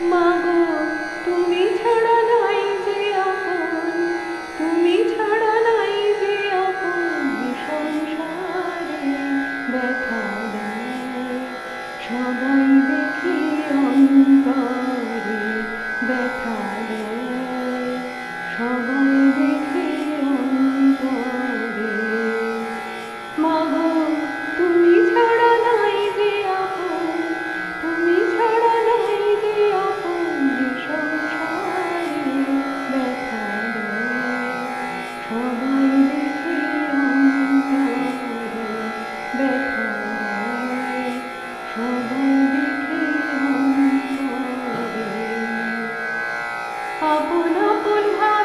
মাগো, তুমি ছাড়া নাই যে আপন, তুমি ছাড়া নাই যে আপন সংসারে ব্যথা দেয়। সবাই দেখি অন্তরে ব্যথা দেয়। সবাই पुनः पुनः